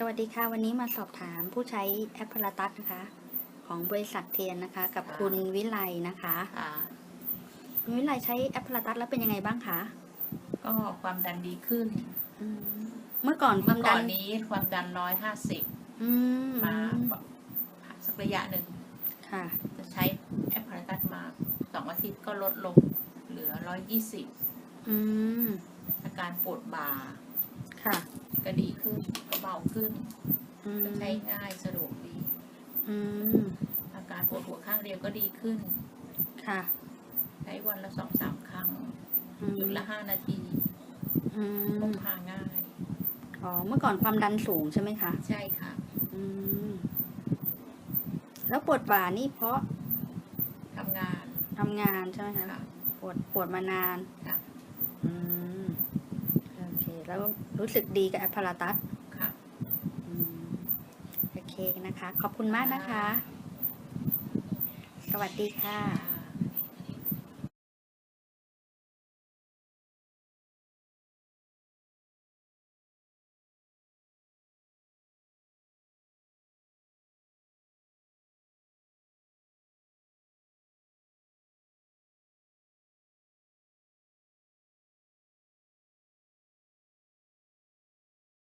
สวัสดีค่ะ วันนี้มาสอบถามผู้ใช้แอปพลาตัสนะคะ ของบริษัทเทียนนะคะ กับค่ะ คุณวิไลนะคะค่ะคุณวิไลใช้แอปพลาตัสแล้วเป็นยังไงบ้างคะก็ความดันดีขึ้นอืมเมื่อก่อนควาเมื่มอก่ดัอนนนี้ความดันร้อยห้าสิบอืมมาสักระยะหนึ่งค่ะ จะใช้แอปพาราตัสมาสองอาทิตย์ก็ลดลงเหลือร้อยยี่สิบอืมอาการปวดบ่าค่ะ ก็ดีขึ้นก็ เบาขึ้นอืมก็ใช้ง่ายสะดวกดีอืมอาการปวดหัวข้างเดียวก็ดีขึ้น ค่ะใช้วันละสองสามครั้งอืหยุมดละห้านาทีอืพมกพาง่าย อ๋อ เมื่อก่อนความดันสูงใช่ไหมคะ ใช่ค่ะอืมแล้วปวดบ่านี่เพราะทำงานทำงานใช่ไหมคะค่ะปวดปวดมานานค่ะอืมโอเค แล้วรู้สึกดีกับแอปพลาตัสค่ะอืมโองนะคะ ขอบคุณมากนะคะ สวัสดีค่ะ